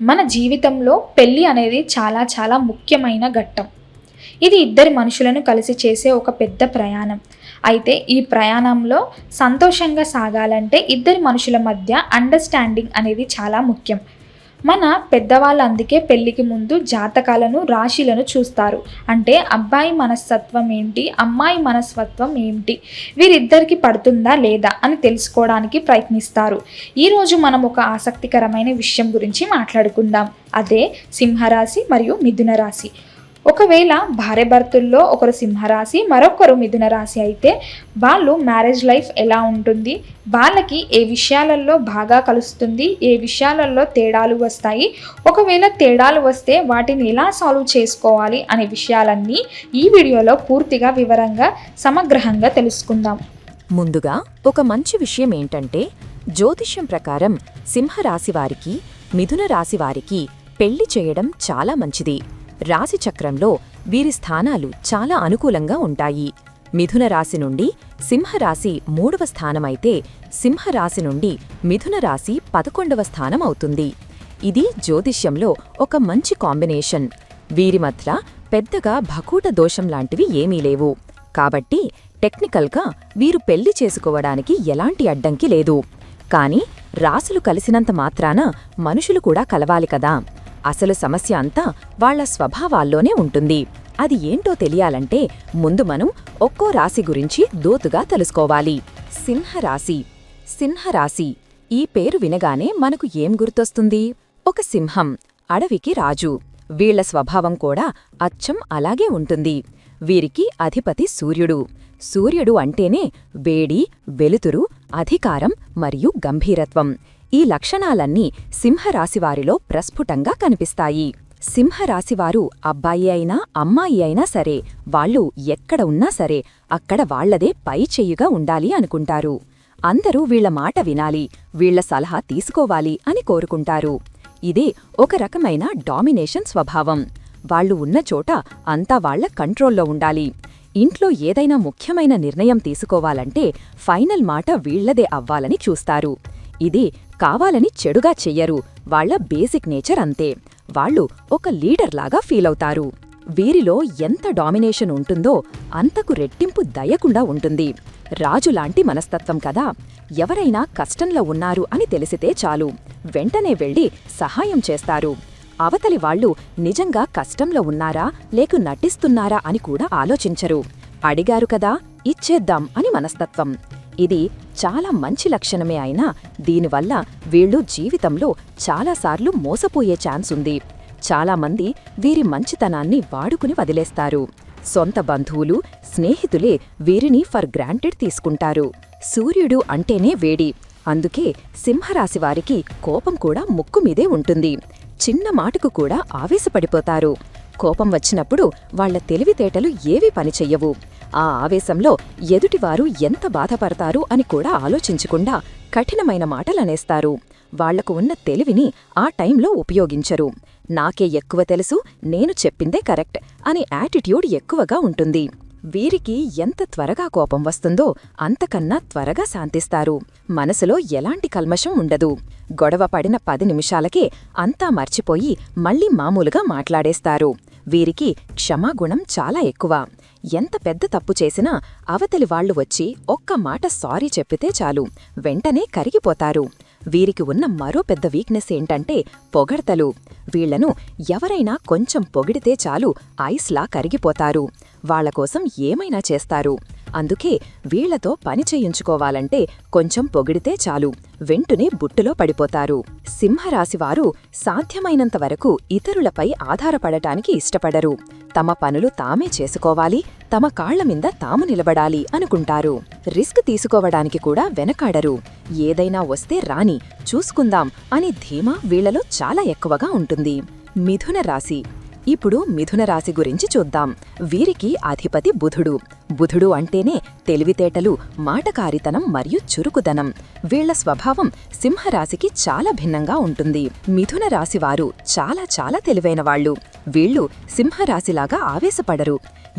మన జీవితంలో పెళ్ళి అనేది చాలా చాలా ముఖ్యమైన ఘట్టం. ఇది ఇద్దరి మనుషులను కలిసి చేసే ఒక పెద్ద ప్రయాణం. అయితే ఈ ప్రయాణంలో సంతోషంగా సాగాలంటే ఇద్దరి మనుషుల మధ్య అండర్స్టాండింగ్ అనేది చాలా ముఖ్యం. మన పెద్దవాళ్ళు అందుకే పెళ్ళికి ముందు జాతకాలను రాశిలను చూస్తారు. అంటే అబ్బాయి మనస్తత్వం ఏంటి? అమ్మాయి మనస్తత్వం ఏంటి? వీరిద్దరికి పడుతుందా లేదా అని తెలుసుకోవడానికి ప్రయత్నిస్తారు. ఈరోజు మనం ఒక ఆసక్తికరమైన విషయం గురించి మాట్లాడుకుందాం. అదే సింహరాశి మరియు మిథున రాశి ఒకవేళ భార్య భర్తల్లో ఒకరు సింహరాశి మరొకరు మిథున రాశి అయితే వాళ్ళు మ్యారేజ్ లైఫ్ ఎలా ఉంటుంది? వాళ్ళకి ఏ విషయాలలో బాగా కలుస్తుంది? ఏ విషయాలలో తేడాలు వస్తాయి? ఒకవేళ తేడాలు వస్తే వాటిని ఎలా సాల్వ్ చేసుకోవాలి అనే విషయాలన్నీ ఈ వీడియోలో పూర్తిగా వివరంగా సమగ్రహంగా తెలుసుకుందాం. ముందుగా ఒక మంచి విషయం ఏంటంటే జ్యోతిష్యం ప్రకారం సింహరాశి వారికి మిథున రాశి వారికి పెళ్ళి చేయడం చాలా మంచిది. రాశి చక్రంలో వీరి స్థానాలు చాలా అనుకూలంగా ఉంటాయి. మిథున రాశి నుండి సింహరాశి మూడవ స్థానమైతే సింహరాశి నుండి మిథున రాశి పదకొండవ స్థానం అవుతుంది. ఇది జ్యోతిష్యంలో ఒక మంచి కాంబినేషన్. వీరి మధ్య పెద్దగా భకూట దోషం లాంటివి ఏమీ లేవు. కాబట్టి టెక్నికల్గా వీరు పెళ్ళి చేసుకోవడానికి ఎలాంటి అడ్డంకి లేదు. కాని రాసులు కలిసినంత మాత్రాన మనుషులు కూడా కలవాలి కదా. అసలు సమస్య అంతా వాళ్ళ స్వభావాల్లోనే ఉంటుంది. అది ఏంటో తెలియాలంటే ముందు మనం ఒక్కో రాశి గురించి దోతుగా తెలుసుకోవాలి. సింహరాశి. సింహరాశి. ఈ పేరు వినగానే మనకు ఏం గుర్తొస్తుంది? ఒక సింహం అడవికి రాజు. వీళ్ళ స్వభావం కూడా అచ్చం అలాగే ఉంటుంది. వీరికి అధిపతి సూర్యుడు. సూర్యుడు అంటేనే వేడి వెలుతురు అధికారం మరియు గంభీరత్వం. ఈ లక్షణాలన్నీ సింహరాశివారిలో ప్రస్ఫుటంగా కనిపిస్తాయి. సింహరాశివారు అబ్బాయి అయినా అమ్మాయి అయినా సరే వాళ్ళు ఎక్కడ ఉన్నా సరే అక్కడ వాళ్ళదే పై చెయ్యుగా ఉండాలి అనుకుంటారు. అందరూ వీళ్ళ మాట వినాలి వీళ్ళ సలహా తీసుకోవాలి అని కోరుకుంటారు. ఇదే ఒక రకమైన డామినేషన్ స్వభావం. వాళ్ళు ఉన్న చోట అంతా వాళ్ళ కంట్రోల్లో ఉండాలి. ఇంట్లో ఏదైనా ముఖ్యమైన నిర్ణయం తీసుకోవాలంటే ఫైనల్ మాట వీళ్ళదే అవ్వాలని చూస్తారు. ఇది కావాలని చెడుగా చెయ్యరు. వాళ్ళ బేసిక్ నేచర్ అంతే. వాళ్ళు ఒక లీడర్లాగా ఫీలవుతారు వీరిలో ఎంత డామినేషన్ ఉంటుందో అంతకు రెట్టింపు దయకుండా ఉంటుంది. రాజులాంటి మనస్తత్వం కదా. ఎవరైనా కష్టంలో ఉన్నారు అని తెలిసితే చాలు. వెంటనే వెళ్ళి సహాయం చేస్తారు. అవతలి వాళ్ళు నిజంగా కష్టంలో ఉన్నారా లేక నటిస్తున్నారా అని కూడా ఆలోచించరు. అడిగారు కదా ఇచ్చేద్దాం అని మనస్తత్వం. ఇది చాలా మంచి లక్షణమే అయినా దీనివల్ల వీళ్ళు జీవితంలో చాలాసార్లు మోసపోయే ఛాన్స్ ఉంది. చాలామంది వీరి మంచితనాన్ని వాడుకుని వదిలేస్తారు. సొంత బంధువులు స్నేహితులే వీరిని ఫర్ గ్రాంటెడ్ తీసుకుంటారు. సూర్యుడు అంటేనే వేడి. అందుకే సింహరాశివారికి కోపం కూడా ముక్కుమీదే ఉంటుంది. చిన్న మాటకు కూడా ఆవేశపడిపోతారు. కోపం వచ్చినప్పుడు వాళ్ళ తెలివితేటలు ఏవీ పనిచెయ్యవు. ఆ ఆవేశంలో ఎదుటివారు ఎంత బాధపడతారు అని కూడా ఆలోచించకుండా కఠినమైన మాటలనేస్తారు. వాళ్ళకు ఉన్న తెలివిని ఆ టైంలో ఉపయోగించరు. నాకే ఎక్కువ తెలుసు నేను చెప్పిందే కరెక్ట్ అని యాటిట్యూడ్ ఎక్కువగా ఉంటుంది. వీరికి ఎంత త్వరగా కోపం వస్తుందో అంతకన్నా త్వరగా శాంతిస్తారు. మనసులో ఎలాంటి కల్మషం ఉండదు. గొడవ పడిన పది నిమిషాలకే అంతా మర్చిపోయి మళ్ళీ మామూలుగా మాట్లాడేస్తారు. వీరికి క్షమాగుణం చాలా ఎక్కువ. ఎంత పెద్ద తప్పు చేసినా అవతలి వాళ్ళు వచ్చి ఒక్క మాట సారీ చెప్పితే చాలు. వెంటనే కరిగిపోతారు. వీరికి ఉన్న మరో పెద్ద వీక్నెస్ ఏంటంటే పొగడ్తలు. వీళ్ళను ఎవరైనా కొంచెం పొగిడితే చాలు ఐస్లా కరిగిపోతారు. వాళ్ళకోసం ఏమైనా చేస్తారు. అందుకే వీళ్ళతో పని చేయించుకోవాలంటే కొంచెం పొగిడితే చాలు. వెంటనే బుట్టులో పడిపోతారు. సింహరాశివారు సాధ్యమైనంత వరకు ఇతరులపై ఆధారపడటానికి ఇష్టపడరు. తమ పనులు తామే చేసుకోవాలి తమ కాళ్ళ మీద తాము నిలబడాలి అనుకుంటారు. రిస్క్ తీసుకోవడానికి కూడా వెనకాడరు. ఏదైనా వస్తే రాని చూసుకుందాం అనే ధీమా వీళ్ళలో చాలా ఎక్కువగా ఉంటుంది. మిథున రాశి ఇప్పుడు మిథున రాశి గురించి చూద్దాం. వీరికి అధిపతి బుధుడు. బుధుడు అంటేనే తెలివితేటలు మాటకారితనం మరియు చురుకుదనం. వీళ్ళ స్వభావం సింహరాశికి చాలా భిన్నంగా ఉంటుంది. మిథున రాశివారు చాలా చాలా తెలివైన వాళ్ళు. వీళ్ళు సింహరాశిలాగా ఆవేశపడరు.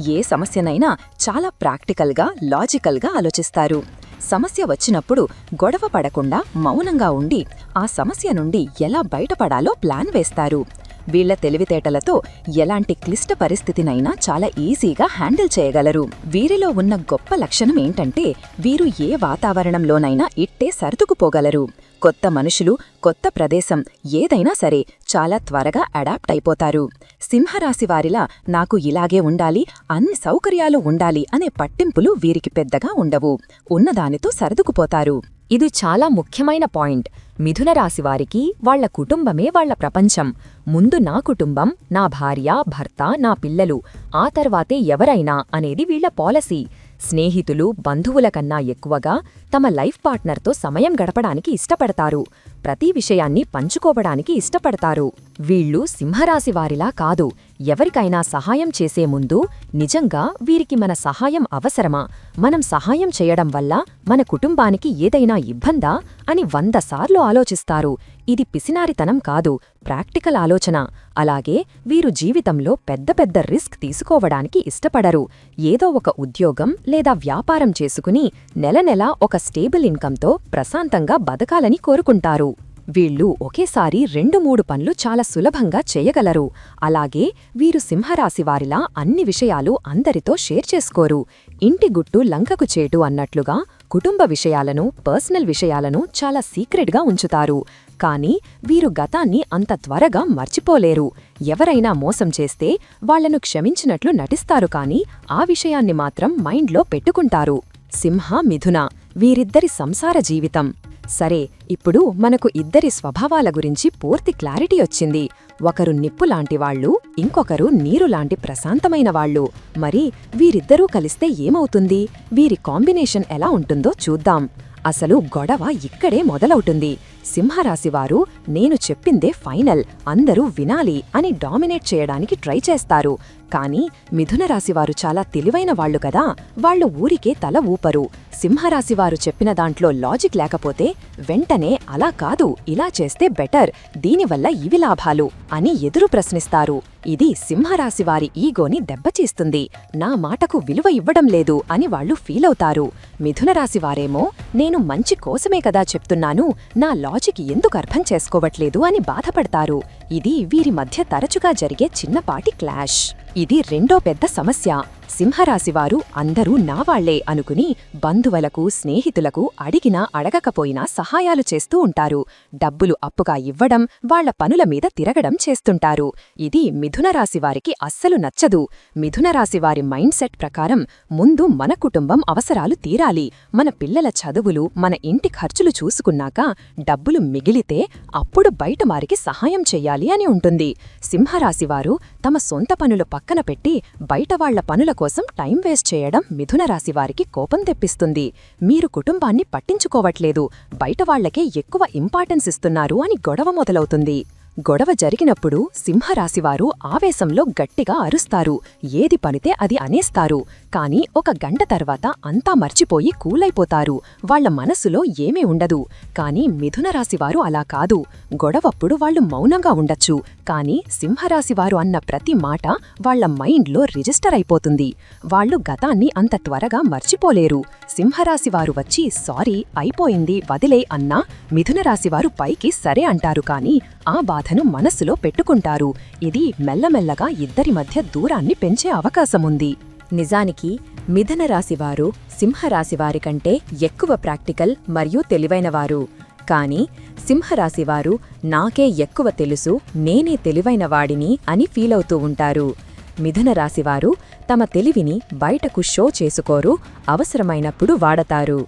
ఏ సమస్యనైనా చాలా ప్రాక్టికల్గా లాజికల్గా ఆలోచిస్తారు. సమస్య వచ్చినప్పుడు గొడవ పడకుండా మౌనంగా ఉండి ఆ సమస్య నుండి ఎలా బయటపడాలో ప్లాన్ వేస్తారు. వీళ్ళ తెలివితేటలతో ఎలాంటి క్లిష్ట పరిస్థితినైనా చాలా ఈజీగా హ్యాండిల్ చేయగలరు. వీరిలో ఉన్న గొప్ప లక్షణం ఏంటంటే వీరు ఏ వాతావరణంలోనైనా ఇట్టే సర్దుకుపోగలరు. కొత్త మనుషులు కొత్త ప్రదేశం ఏదైనా సరే చాలా త్వరగా అడాప్ట్ అయిపోతారు. సింహరాశి వారిలా నాకు ఇలాగే ఉండాలి అన్ని సౌకర్యాలు ఉండాలి అనే పట్టింపులు వీరికి పెద్దగా ఉండవు. ఉన్నదానితో సర్దుకుపోతారు. ఇది చాలా ముఖ్యమైన పాయింట్. మిథున రాశి వాళ్ళ కుటుంబమే వాళ్ళ ప్రపంచం. ముందు నా కుటుంబం నా భార్య భర్త నా పిల్లలు ఆ తర్వాతే ఎవరైనా అనేది వీళ్ళ పాలసీ. స్నేహితులు బంధువుల కన్నా ఎక్కువగా తమ లైఫ్ పార్ట్నర్తో సమయం గడపడానికి ఇష్టపడతారు. ప్రతి విషయాన్ని పంచుకోవడానికి ఇష్టపడతారు. వీళ్ళు సింహరాశివారిలా కాదు. ఎవరికైనా సహాయం చేసే ముందు నిజంగా వీరికి మన సహాయం అవసరమా? మనం సహాయం చేయడం వల్ల మన కుటుంబానికి ఏదైనా ఇబ్బందా? అని వంద సార్లు ఆలోచిస్తారు. ఇది పిసినారితనం కాదు. ప్రాక్టికల్ ఆలోచన. అలాగే వీరు జీవితంలో పెద్ద పెద్ద రిస్క్ తీసుకోవడానికి ఇష్టపడరు. ఏదో ఒక ఉద్యోగం లేదా వ్యాపారం చేసుకుని నెలనెలా ఒక స్టేబుల్ ఇన్కంతో ప్రశాంతంగా బతకాలని కోరుకుంటారు. వీళ్ళు ఒకేసారి రెండు మూడు పనులు చాలా సులభంగా చేయగలరు. అలాగే వీరు సింహరాశివారిలా అన్ని విషయాలు అందరితో షేర్ చేసుకోరు. ఇంటి గుట్టు లంకకు చేటు అన్నట్లుగా కుటుంబ విషయాలను పర్సనల్ విషయాలను చాలా సీక్రెట్గా ఉంచుతారు. కానీ వీరు గతాన్ని అంత త్వరగా మర్చిపోలేరు. ఎవరైనా మోసం చేస్తే వాళ్ళను క్షమించినట్లు నటిస్తారు కాని ఆ విషయాన్ని మాత్రం మైండ్లో పెట్టుకుంటారు. సింహ మిథున వీరిద్దరి సంసార జీవితం. సరే ఇప్పుడు మనకు ఇద్దరి స్వభావాల గురించి పూర్తి క్లారిటీ వచ్చింది. ఒకరు నిప్పు లాంటి వాళ్ళు ఇంకొకరు నీరు లాంటి ప్రశాంతమైన వాళ్ళు. మరి వీరిద్దరూ కలిస్తే ఏమవుతుంది? వీరి కాంబినేషన్ ఎలా ఉంటుందో చూద్దాం. అసలు గొడవ ఇక్కడే మొదలవుతుంది. సింహరాశివారు నేను చెప్పిందే ఫైనల్ అందరూ వినాలి అని డామినేట్ చేయడానికి ట్రై చేస్తారు. కానీ మిథున రాశివారు చాలా తెలివైన వాళ్ళు కదా వాళ్ళు ఊరికే తల ఊపరు. సింహరాశివారు చెప్పిన దాంట్లో లాజిక్ లేకపోతే వెంటనే అలా కాదు ఇలా చేస్తే బెటర్ దీనివల్ల ఇవి లాభాలు అని ఎదురు ప్రశ్నిస్తారు. ఇది సింహరాశివారి ఈగోని దెబ్బచీస్తుంది నా మాటకు విలువ ఇవ్వడం లేదు అని వాళ్ళు ఫీలవుతారు మిథునరాశివారేమో నేను మంచి కోసమే కదా చెప్తున్నాను నా లాజిక్ ఎందుకు అర్థం చేసుకోవట్లేదు అని బాధపడతారు. ఇది వీరి మధ్య తరచుగా జరిగే చిన్నపాటి క్లాష్. ఇది రెండో పెద్ద సమస్య. సింహరాశివారు అందరూ నావాళ్ళే అనుకుని బంధువులకు స్నేహితులకు అడిగినా అడగకపోయినా సహాయాలు చేస్తూ ఉంటారు. డబ్బులు అప్పుగా ఇవ్వడం వాళ్ళ పనుల మీద తిరగడం చేస్తుంటారు. ఇది మిథునరాశివారికి అస్సలు నచ్చదు. మిథునరాశివారి మైండ్ సెట్ ప్రకారం ముందు మన కుటుంబం అవసరాలు తీరాలి. మన పిల్లల చదువులు మన ఇంటి ఖర్చులు చూసుకున్నాక డబ్బులు మిగిలితే అప్పుడు బయట వారికి సహాయం చెయ్యాలి అని ఉంటుంది. సింహరాశివారు తమ సొంత పనులు పక్కన పెట్టి బయట వాళ్ళ పనుల కోసం టైం వేస్ట్ చేయడం మిథున రాశి వారికి కోపం తెప్పిస్తుంది. మీరు కుటుంబాన్ని పట్టించుకోవట్లేదు. బయట వాళ్ళకే ఎక్కువ ఇంపార్టెన్స్ ఇస్తున్నారు అని గొడవ మొదలవుతుంది. గొడవ జరిగినప్పుడు సింహరాశివారు ఆవేశంలో గట్టిగా అరుస్తారు. ఏది పనితే అది అనేస్తారు. కాని ఒక గంట తర్వాత అంతా మర్చిపోయి కూలైపోతారు. వాళ్ళ మనసులో ఏమీ ఉండదు. కాని మిథునరాశివారు అలా కాదు. గొడవప్పుడు వాళ్ళు మౌనంగా ఉండొచ్చు. కాని సింహరాశివారు అన్న ప్రతి మాట వాళ్ళ మైండ్లో రిజిస్టర్ అయిపోతుంది. వాళ్ళు గతాన్ని అంత త్వరగా మర్చిపోలేరు. సింహరాశివారు వచ్చి సారీ అయిపోయింది వదిలే అన్నా మిథునరాశివారు పైకి సరే అంటారు. కాని ఆ బాధ కథను మనస్సులో పెట్టుకుంటారు. ఇది మెల్లమెల్లగా ఇద్దరి మధ్య దూరాన్ని పెంచే అవకాశముంది. నిజానికి మిథనరాశివారు సింహరాశివారి కంటే ఎక్కువ ప్రాక్టికల్ మరియు తెలివైనవారు. కాని సింహరాశివారు నాకే ఎక్కువ తెలుసు నేనే తెలివైనవాడిని అని ఫీలవుతూ ఉంటారు. మిథున రాశివారు తమ తెలివిని బయటకు షో చేసుకోరు అవసరమైనప్పుడు వాడతారు.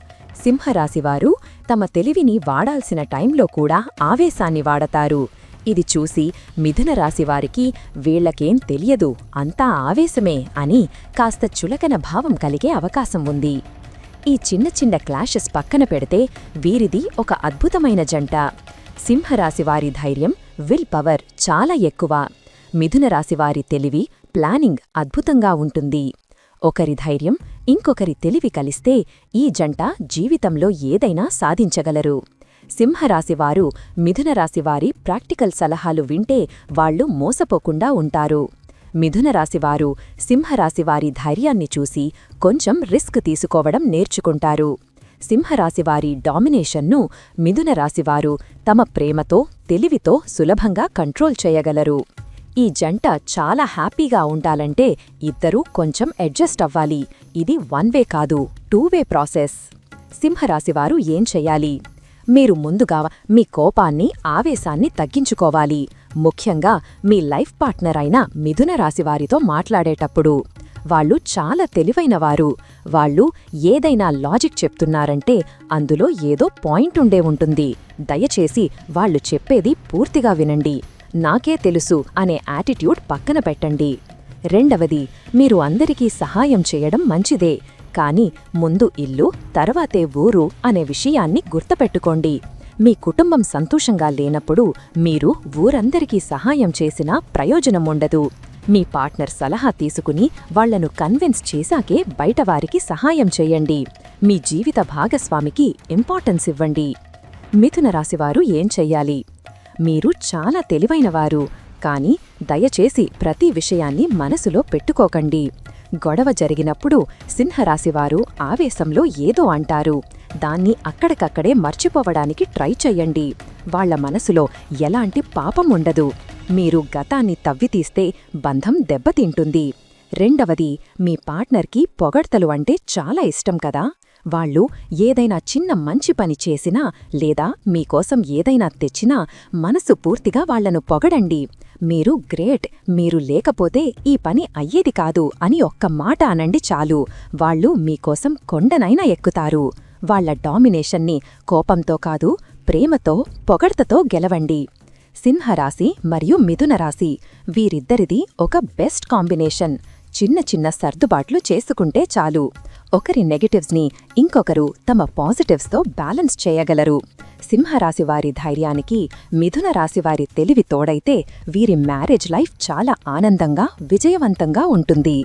సింహరాశివారు తమ తెలివిని వాడాల్సిన టైంలో కూడా ఆవేశాన్ని వాడతారు. ఇది చూసి మిథున రాశివారికి వీళ్ళకేం తెలియదు అంతా ఆవేశమే అని కాస్త చులకన భావం కలిగే అవకాశం ఉంది. ఈ చిన్న చిన్న క్లాషెస్ పక్కన పెడితే వీరిది ఒక అద్భుతమైన జంట. సింహరాశివారి ధైర్యం విల్ పవర్ చాలా ఎక్కువ. మిథున రాశివారి తెలివి ప్లానింగ్ అద్భుతంగా ఉంటుంది. ఒకరి ధైర్యం ఇంకొకరి తెలివి కలిస్తే ఈ జంట జీవితంలో ఏదైనా సాధించగలరు. సింహరాశివారు మిథునరాశివారి ప్రాక్టికల్ సలహాలు వింటే వాళ్ళు మోసపోకుండా ఉంటారు. మిథునరాశివారు సింహరాశివారి ధైర్యాన్ని చూసి కొంచెం రిస్క్ తీసుకోవడం నేర్చుకుంటారు. సింహరాశివారి డామినేషన్ను మిథునరాశివారు తమ ప్రేమతో తెలివితో సులభంగా కంట్రోల్ చేయగలరు. ఈ జంట చాలా హ్యాపీగా ఉండాలంటే ఇద్దరూ కొంచెం అడ్జస్ట్ అవ్వాలి. ఇది వన్ వే కాదు టూ వే ప్రాసెస్. సింహరాశివారు ఏం చెయ్యాలి మీరు ముందుగా మీ కోపాన్ని ఆవేశాన్ని తగ్గించుకోవాలి. ముఖ్యంగా మీ లైఫ్ పార్ట్నర్ అయిన మిథున రాశివారితో మాట్లాడేటప్పుడు. వాళ్ళు చాలా తెలివైనవారు వాళ్ళు ఏదైనా లాజిక్ చెప్తున్నారంటే అందులో ఏదో పాయింట్ ఉండే ఉంటుంది. దయచేసి వాళ్ళు చెప్పేది పూర్తిగా వినండి. నాకే తెలుసు అనే యాటిట్యూడ్ పక్కన పెట్టండి. రెండవది మీరు అందరికీ సహాయం చేయడం మంచిదే. కాని ముందు ఇల్లు తర్వాతే ఊరు అనే విషయాన్ని గుర్తుపెట్టుకోండి. మీ కుటుంబం సంతోషంగా లేనప్పుడు మీరు ఊరందరికీ సహాయం చేసినా ప్రయోజనం ఉండదు. మీ పార్ట్నర్ సలహా తీసుకుని వాళ్ళను కన్విన్స్ చేశాకే బయటవారికి సహాయం చేయండి. మీ జీవిత భాగస్వామికి ఇంపార్టెన్స్ ఇవ్వండి. మిథున రాశివారు ఏం చెయ్యాలి? మీరు చాలా తెలివైనవారు కానీ దయచేసి ప్రతి విషయాన్ని మనసులో పెట్టుకోకండి. గొడవ జరిగినప్పుడు సింహరాశివారు ఆవేశంలో ఏదో అంటారు. దాన్ని అక్కడికక్కడే మర్చిపోవడానికి ట్రై చెయ్యండి. వాళ్ళ మనసులో ఎలాంటి పాపం ఉండదు. మీరు గతాన్ని తవ్వితీస్తే బంధం దెబ్బతింటుంది. రెండవది మీ పార్ట్నర్కి పొగడ్తలు అంటే చాలా ఇష్టం కదా. వాళ్ళు ఏదైనా చిన్న మంచి పని చేసినా లేదా మీకోసం ఏదైనా తెచ్చినా మనసు పూర్తిగా వాళ్ళను పొగడండి. మీరు గ్రేట్ మీరు లేకపోతే ఈ పని అయ్యేది కాదు అని ఒక్క మాట అనండి చాలు. వాళ్ళు మీకోసం కొండనైనా ఎక్కుతారు. వాళ్ళ డామినేషన్ని కోపంతో కాదు ప్రేమతో పొగడ్తతో గెలవండి. సింహరాశి మరియు మిథున రాశి వీరిద్దరిది ఒక బెస్ట్ కాంబినేషన్. చిన్న చిన్న సర్దుబాట్లు చేసుకుంటే చాలు. ఒకరి నెగటివ్స్ని ఇంకొకరు తమ పాజిటివ్స్తో బ్యాలెన్స్ చేయగలరు. సింహరాశి వారి ధైర్యానికి మిథున రాశివారి తెలివి తోడైతే వీరి మ్యారేజ్ లైఫ్ చాలా ఆనందంగా విజయవంతంగా ఉంటుంది.